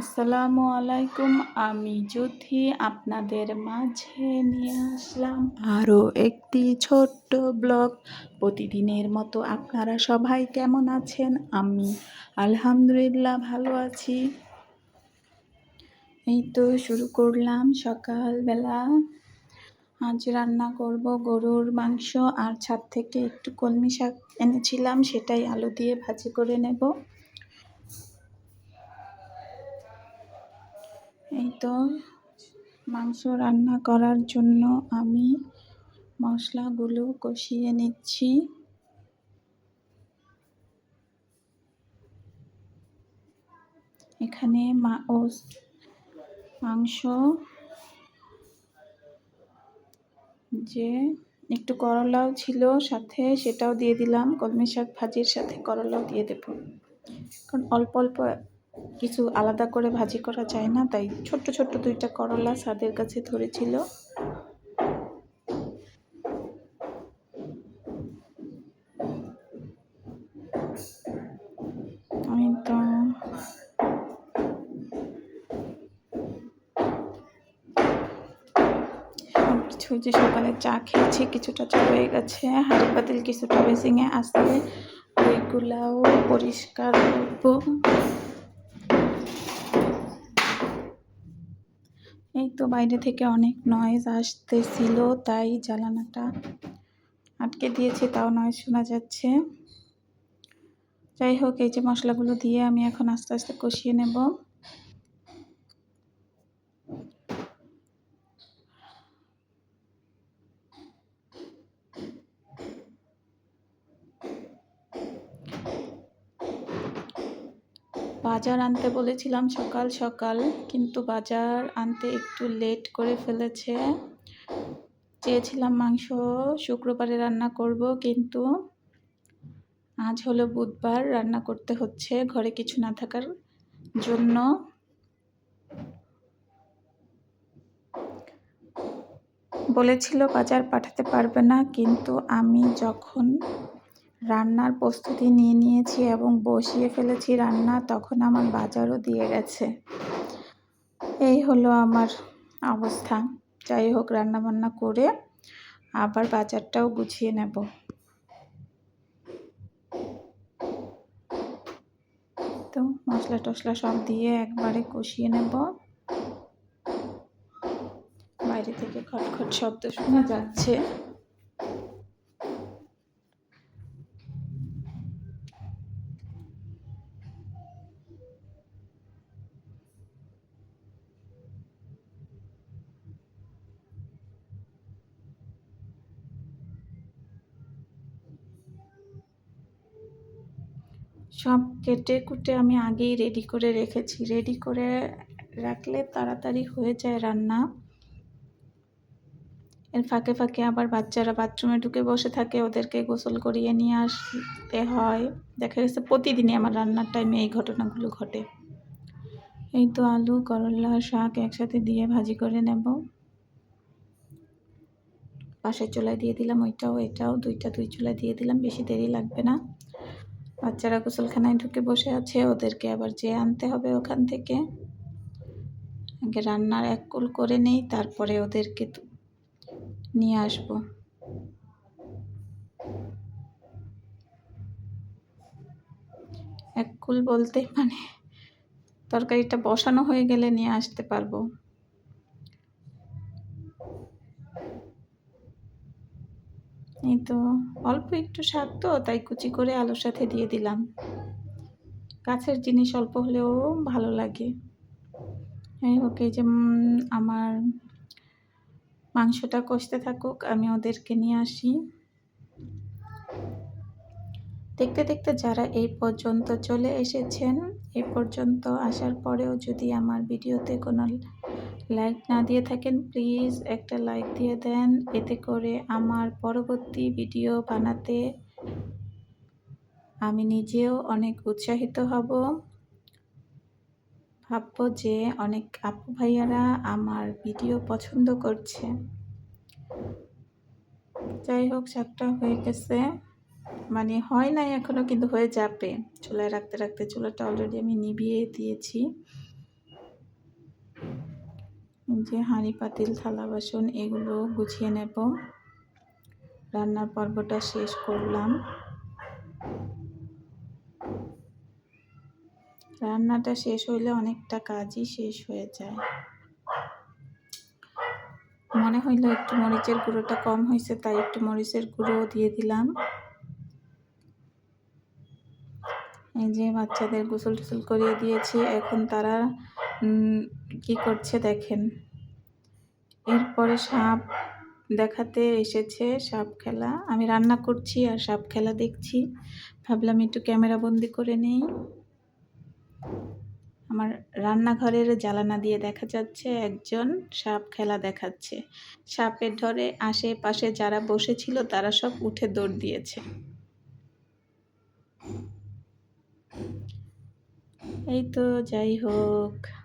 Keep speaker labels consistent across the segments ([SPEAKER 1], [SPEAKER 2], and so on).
[SPEAKER 1] আসসালামু আলাইকুম, আমি জ্যোতি আপনাদের মাঝে নিয়ে আসলাম আরও একটি ছোট্ট ব্লগ। প্রতিদিনের মতো আপনারা সবাই কেমন আছেন? আমি আলহামদুলিল্লাহ ভালো আছি। এই তো শুরু করলাম সকালবেলা। আজ রান্না করব গরুর মাংস আর ছাদ থেকে একটু কলমি শাক এনেছিলাম, সেটাই আলু দিয়ে ভাজি করে নেব। এই তো মাংস রান্না করার জন্য আমি মশলাগুলো কষিয়ে নিচ্ছি। এখানে মা, ও মাংস যে একটু করলাও ছিল সাথে সেটাও দিয়ে দিলাম। কলমি শাক ভাজির সাথে করলাও দিয়ে দেব। কারণ অল্প অল্প কিছু আলাদা করে ভাজি করা যায় না, তাই ছোট্ট ছোট্ট দুইটা করলা স্বাদের কাছে ধরেছিল। আমি তো কিছু যে সকালে চা খেয়েছি, কিছুটা চা হয়ে গেছে হাড়ি পাতিল কিছুটা বেসিংয়ে আসলে, ওইগুলাও পরিষ্কার করব। এই তো বাইরে থেকে অনেক নয়েজ আসতেছিল, তাই জ্বালানাটা আটকে দিয়েছি, তাও নয়েজ শোনা যাচ্ছে। যাই হোক, এই যে মশলাগুলো দিয়ে আমি এখন আস্তে আস্তে কষিয়ে নেব। বাজার আনতে বলেছিলাম সকাল সকাল, কিন্তু বাজার আনতে একটু লেট করে ফেলেছে। চেয়েছিলাম মাংস শুক্রবারে রান্না করব, কিন্তু আজ হলো বুধবার, রান্না করতে হচ্ছে ঘরে কিছু না থাকার জন্য। বলেছিল বাজার পাঠাতে পারবে না, কিন্তু আমি যখন রান্নার প্রস্তুতি নিয়ে নিয়েছি এবং বসিয়ে ফেলেছি রান্না, তখন আমার বাজারও দিয়ে গেছে। এই হলো আমার অবস্থা। যাই হোক, রান্নাবান্না করে আবার বাজারটাও গুছিয়ে নেব। তো মশলা টশলা সব দিয়ে একবারে কষিয়ে নেব। বাইরে থেকে খটখট শব্দ শোনা যাচ্ছে। সব কেটে কুটে আমি আগেই রেডি করে রেখেছি। রেডি করে রাখলে তাড়াতাড়ি হয়ে যায় রান্না। এর ফাঁকে ফাঁকে আবার বাচ্চারা বাথরুমে ঢুকে বসে থাকে, ওদেরকে গোসল করিয়ে নিয়ে আসতে হয়। দেখা গেছে প্রতিদিনই আমার রান্নার টাইমে এই ঘটনাগুলো ঘটে। এই তো আলু, করলা, শাক একসাথে দিয়ে ভাজি করে নেব। পাশের চুলায় দিয়ে দিলাম ওইটাও এটাও, দুইটা দুই চুলায় দিয়ে দিলাম, বেশি দেরি লাগবে না। বাচ্চারা গোসলখানায় ঢুকে বসে আছে, ওদেরকে আবার যেয়ে আনতে হবে ওখান থেকে। আগে রান্নার এক কুল করে নেই, তারপরে ওদেরকে নিয়ে আসব। এক কুল বলতে মানে তরকারিটা বসানো হয়ে গেলে নিয়ে আসতে পারব। এই তো, অল্প একটু শাক তো, তাই কুচি করে আলুর সাথে দিয়ে দিলাম। গাছের জিনিস অল্প হলেও ভালো লাগে। যাই হোক, এই যে আমার মাংসটা কষতে থাকুক, আমি ওদেরকে নিয়ে আসি। দেখতে দেখতে যারা এই পর্যন্ত চলে এসেছেন এই পর্যন্ত আসার পরেও যদি আমার ভিডিওতে কোনো লাইক না দিয়ে থাকেন, প্লিজ একটা লাইক দিয়ে দেন। এতে করে আমার পরবর্তী ভিডিও বানাতে আমি নিজেও অনেক উৎসাহিত হব। ভাবব যে অনেক আপু ভাইয়ারা আমার ভিডিও পছন্দ করছে। যাই হোক শাকটা হয়ে গেছে। মানে হয় নাই এখনও কিন্তু হয়ে যাবে। চুলায় রাখতে রাখতে চুলাটা অলরেডি আমি নিভিয়ে দিয়েছি। যে হাঁড়ি, পাতিল, থালা, বাসন, এগুলো গুছিয়ে নেব। রান্নার পর্বটা শেষ করলাম। রান্নাটা শেষ হইলে অনেকটা কাজই শেষ হয়ে যায়। মনে হইল একটু মরিচের গুঁড়োটা কম হয়েছে তাই একটু মরিচের গুঁড়ো দিয়ে দিলাম। এই যে বাচ্চাদের গোসল টোসল করিয়ে দিয়েছি, এখন তারা কি করছে দেখেন। এরপরে সাপ দেখাতে এসেছে, সাপ খেলা। আমি রান্না করছি আর সাপ খেলা দেখছি। ভাবলাম একটু ক্যামেরা বন্দি করে নেই। আমার রান্নাঘরের জ্বালানা দিয়ে দেখা যাচ্ছে একজন সাপ খেলা দেখাচ্ছে। সাপের ধরে আশেপাশে যারা বসেছিল, তারা সব উঠে দৌড় দিয়েছে। এই তো যাই হোক।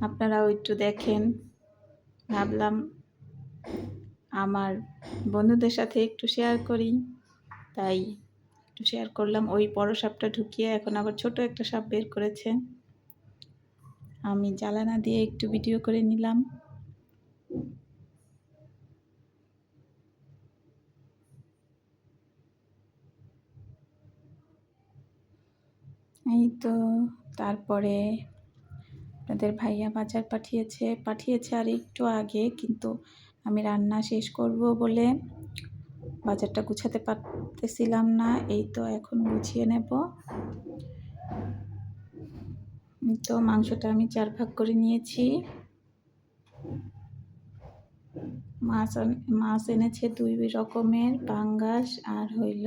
[SPEAKER 1] আপনারাও একটু দেখেন। ভাবলাম আমার বন্ধুদের সাথে একটু শেয়ার করি। তাই একটু শেয়ার করলাম। ওই বড় সাপটা ঢুকিয়ে এখন আবার ছোট একটা সাপ বের করেছে। আমি জ্বালানা দিয়ে একটু ভিডিও করে নিলাম। এই তো, তারপরে আপনাদের ভাইয়া বাজার পাঠিয়েছে পাঠিয়েছে আর একটু আগে, কিন্তু আমি রান্না শেষ করব বলে বাজারটা গুছাতে পারতেছিলাম না, এই তো এখন গুছিয়ে নেব। তো মাংসটা আমি চার ভাগ করে নিয়েছি। মাছ মাছ এনেছে দুই রকমের, পাঙ্গাস আর হইল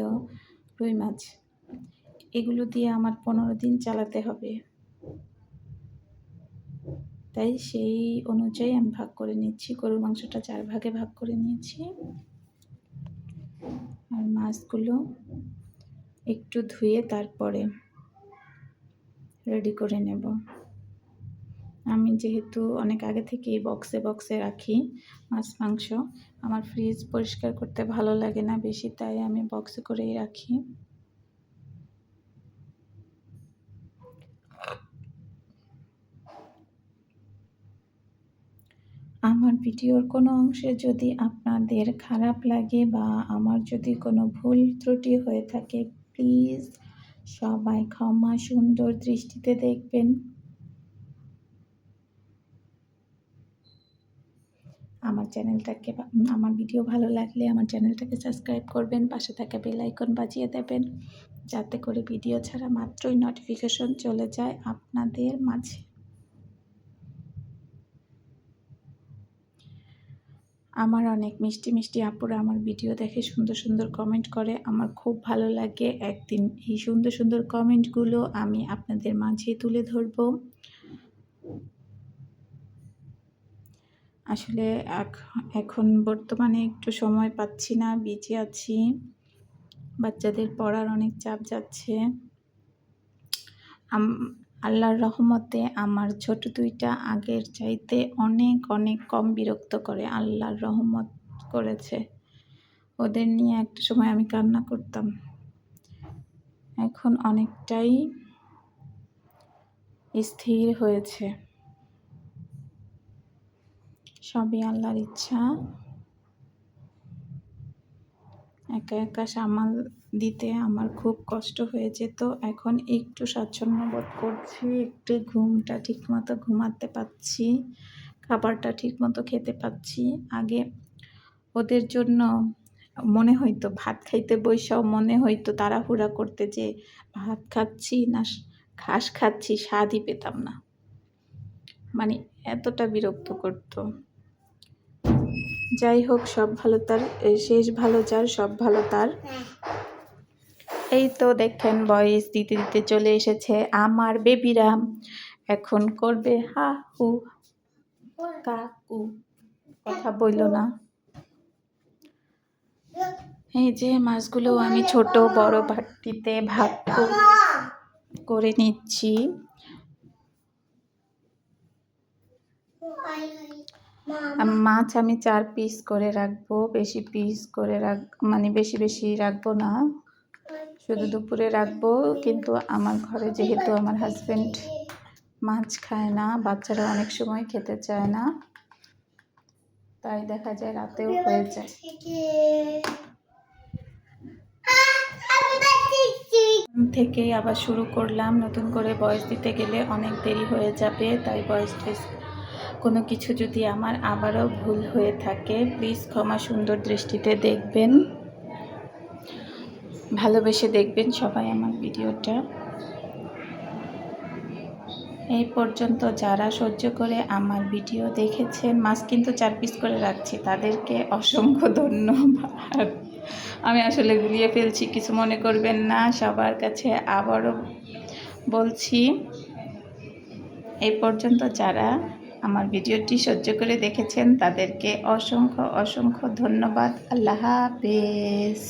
[SPEAKER 1] রুই মাছ। এগুলো দিয়ে আমার পনেরো দিন চালাতে হবে। তাই সেই অনুযায়ী আমি ভাগ করে নিচ্ছি। গরুর মাংসটা চার ভাগে ভাগ করে নিয়েছি। আর মাছগুলো একটু ধুয়ে তারপরে রেডি করে নেব। আমি যেহেতু অনেক আগে থেকেই বক্সে বক্সে রাখি মাছ, মাংস, আমার ফ্রিজ পরিষ্কার করতে ভালো লাগে না বেশি, তাই আমি বক্সে করেই রাখি। আমার ভিডিওর কোনো অংশে যদি আপনাদের খারাপ লাগে বা আমার যদি কোনো ভুল ত্রুটি হয়ে থাকে, প্লিজ সবাই ক্ষমা সুন্দর দৃষ্টিতে দেখবেন। আমার চ্যানেলটাকে আমার ভিডিও ভালো লাগলে আমার চ্যানেলটাকে সাবস্ক্রাইব করবেন, পাশে থাকা বেল আইকন বাজিয়ে দেবেন, যাতে করে ভিডিও ছাড়া মাত্রই নোটিফিকেশন চলে যায় আপনাদের মাঝে। আমার অনেক মিষ্টি মিষ্টি আপুরা আমার ভিডিও দেখে সুন্দর সুন্দর কমেন্ট করে। আমার খুব ভালো লাগে। একদিন এই সুন্দর সুন্দর কমেন্টগুলো আমি আপনাদের মাঝে তুলে ধরবো। আসলে এখন বর্তমানে একটু সময় পাচ্ছি না, বিজি আছি। বাচ্চাদের পড়ার অনেক চাপ যাচ্ছে। আল্লাহর রহমতে আমার ছোট দুইটা আগের চাইতে অনেক অনেক কম বিরক্ত করে আল্লাহর রহমত করেছে। ওদের নিয়ে একটা সময় আমি কান্না করতাম। এখন অনেকটাই স্থির হয়েছে। সবই আল্লাহর ইচ্ছা। একা একা সামাল দিতে আমার খুব কষ্ট হয়ে যেত এখন একটু স্বাচ্ছন্দ্য বোধ করছি, একটু ঘুমটা ঠিকমতো ঘুমাতে পাচ্ছি, খাবারটা ঠিকমতো খেতে পাচ্ছি। আগে ওদের জন্য মনে হইতো ভাত খাইতে বৈশাও মনে হইতো তাড়াহুড়া করতে যে ভাত খাচ্ছি না, ঘাস খাচ্ছি, স্বাদই পেতাম না। মানে এতটা বিরক্ত করতো। যাই হোক, সব ভালো তার শেষ ভালো যার, সব ভালো তার। এই তো দেখেন বয়স দিতে দিতে চলে এসেছে আমার বেবিরা। এখন করবে হা, হু কাকু কথা বইল না। এই যে মাছগুলো আমি ছোট বড় বাটিতে ভাগ করে নিচ্ছি। মাছ আমি চার পিস করে রাখব, বেশি পিস করে রাখ মানে বেশি বেশি রাখব না। শুধু দুপুরে রাখব, কিন্তু আমার ঘরে যেহেতু আমার হাজবেন্ড মাছ খায় না, বাচ্চারা অনেক সময় খেতে চায় না, তাই দেখা যায় রাতেও হয়ে যায়। থেকে আবার শুরু করলাম, নতুন করে বয়স দিতে গেলে অনেক দেরি হয়ে যাবে, তাই বয়স টেস কোনো কিছু যদি আমার আবারও ভুল হয়ে থাকে প্লিজ ক্ষমা সুন্দর দৃষ্টিতে দেখবেন। ভালোবেসে দেখবেন সবাই আমার ভিডিওটা। এই পর্যন্ত যারা সহ্য করে আমার ভিডিও দেখেছেন মাছ কিন্তু চার পিস করে রাখছি, তাদেরকে অসংখ্য ধন্যবাদ। আমি আসলে গুলিয়ে ফেলছি, কিছু মনে করবেন না, সবার কাছে আবারও বলছি, এই পর্যন্ত যারা আমার ভিডিওটি সহ্য করে দেখেছেন, তাদেরকে অসংখ্য অসংখ্য ধন্যবাদ। আল্লাহ হাফেজ।